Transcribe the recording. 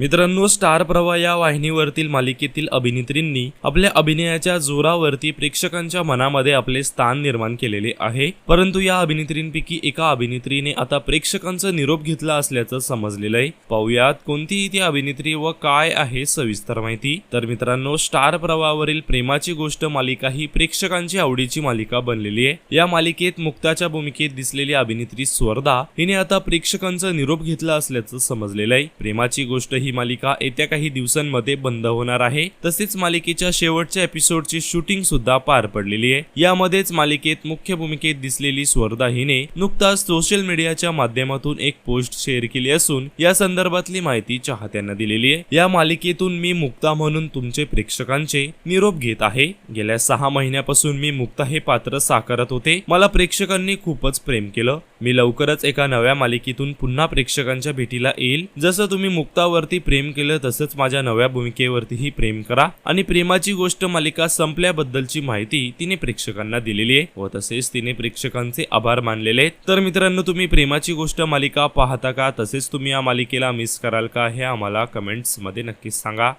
मित्रांनो स्टार प्रवाह या वाहिनीवरतील मालिकेतील अभिनेत्रींनी आपल्या अभिनयाच्या जोरावरती प्रेक्षकांच्या मनामध्ये आपले स्थान निर्माण केलेले आहे. परंतु या अभिनेत्रींपैकी एका अभिनेत्रीने आता प्रेक्षकांचा निरोप घेतला असल्याचं समजलेलं आहे. पाहुयात कोणतीही ती अभिनेत्री व काय आहे सविस्तर माहिती. तर मित्रांनो स्टार प्रवाहावरील प्रेमाची गोष्ट मालिका ही प्रेक्षकांची आवडीची मालिका बनलेली आहे. या मालिकेत मुक्ताच्या भूमिकेत दिसलेली अभिनेत्री स्वर्धा हिने आता प्रेक्षकांचा निरोप घेतला असल्याचं समजलेलं आहे. प्रेमाची गोष्ट ही मालिका येत्या काही दिवसांमध्ये बंद होणार आहे. तसेच मालिकेच्या शेवटच्या एपिसोडची शूटिंग सुद्धा पार पडलेली आहे. यामध्येच मालिकेत मुख्य भूमिकेत दिसलेली स्वर्धा हिने नुकताच सोशल मीडियाच्या माध्यमातून एक पोस्ट शेअर केली असून या संदर्भातली माहिती चाहत्यांना दिलेली आहे. या मालिकेतून मी मुक्ता म्हणून तुमचे प्रेक्षकांचे निरोप घेत आहे. गेल्या सहा महिन्यापासून मी मुक्ता हे पात्र साकारत होते. मला प्रेक्षकांनी खूपच प्रेम केलं. मी लवकरच एका नव्या मालिकेतून पुन्हा प्रेक्षकांच्या भेटीला येईल. जसं तुम्ही मुक्तावरती प्रेम केलं तसंच माझ्या नव्या भूमिकेवरतीही प्रेम करा. आणि प्रेमाची गोष्ट मालिका संपल्याबद्दलची माहिती तिने प्रेक्षकांना दिलेली आहे. व तसेच तिने प्रेक्षकांचे आभार मानलेले आहेत. तर मित्रांनो तुम्ही प्रेमाची गोष्ट मालिका पाहता का? तसेच तुम्ही या मालिकेला मिस कराल का? हे आम्हाला कमेंट्समध्ये नक्कीच सांगा.